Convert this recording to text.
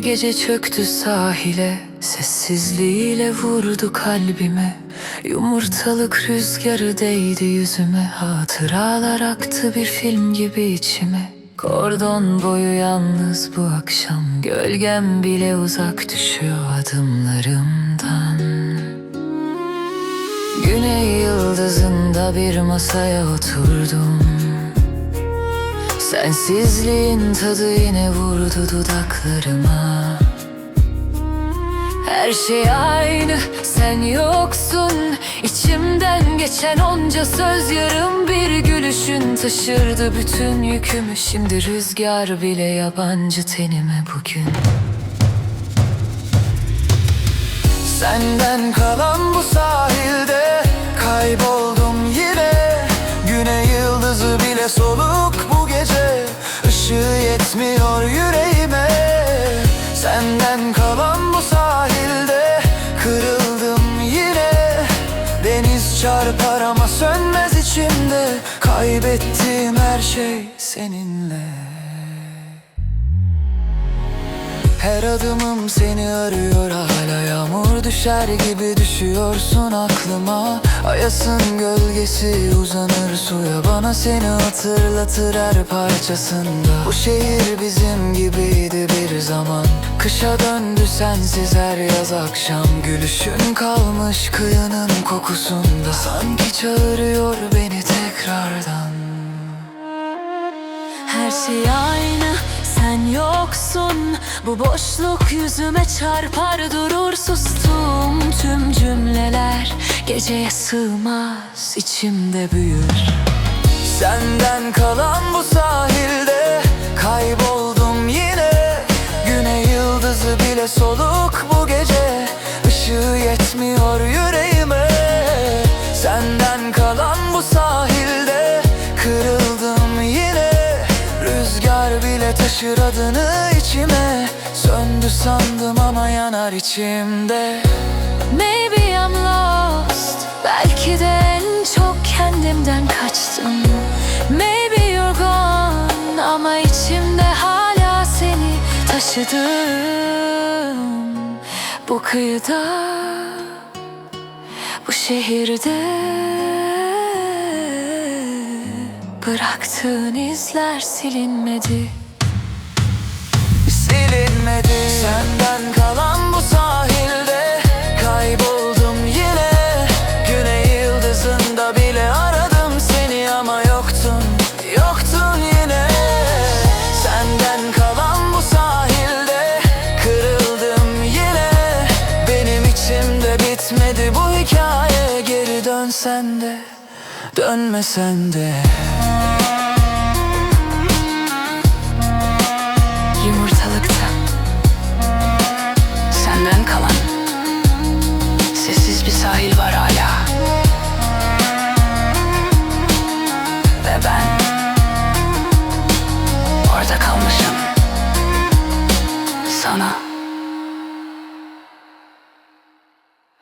gece çöktü sahile Sessizliğiyle vurdu kalbime. Yumurtalık rüzgarı değdi yüzüme Hatıralar aktı bir film gibi içime. Kordon boyu yalnız bu akşam Gölgem bile uzak düşüyor adımlarımdan. Güney yıldızında bir masaya oturdum Sensizliğin tadı yine vurdu dudaklarıma. Her şey aynı sen yoksun. İçimden geçen onca söz yarım bir gülüşün Taşırdı bütün yükümü. Şimdi rüzgar bile yabancı tenime bugün. Senden kalan bu sahilde Kayboldum yine. Güne yıldızı bile gece Yetmiyor yüreğime. Senden kalan bu sahilde Kırıldım yine. Deniz çarpar ama sönmez içimde. Kaybettiğim her şey seninle Her adımım seni arıyor hala Yağmur düşer gibi düşüyorsun aklıma. Ayasın gölgesi uzanır suya Bana seni hatırlatır her parçasında. Bu şehir bizim gibiydi bir zaman. Kışa döndü sensiz her yaz akşam. Gülüşün kalmış kıyının kokusunda. Sanki çağırıyor beni tekrardan. Her şey aynı sen yoksun. Bu boşluk yüzüme çarpar durur sustum. Tüm cümleler geceye sığmaz içimde büyür. Senden kalan bu sahilde Kayboldum yine. Güne yıldızı bile soluk Taşır adını içime. Söndü sandım ama yanar içimde. Maybe I'm lost. Belki de en çok kendimden kaçtım. Maybe you're gone Ama içimde hala seni taşıdım. Bu kıyıda Bu şehirde Bıraktığın izler silinmedi dönsen de dönmesen de. Yumurtalıkta. Senden kalan Sessiz bir sahil var hala. Ve ben Orada kalmışım. Sana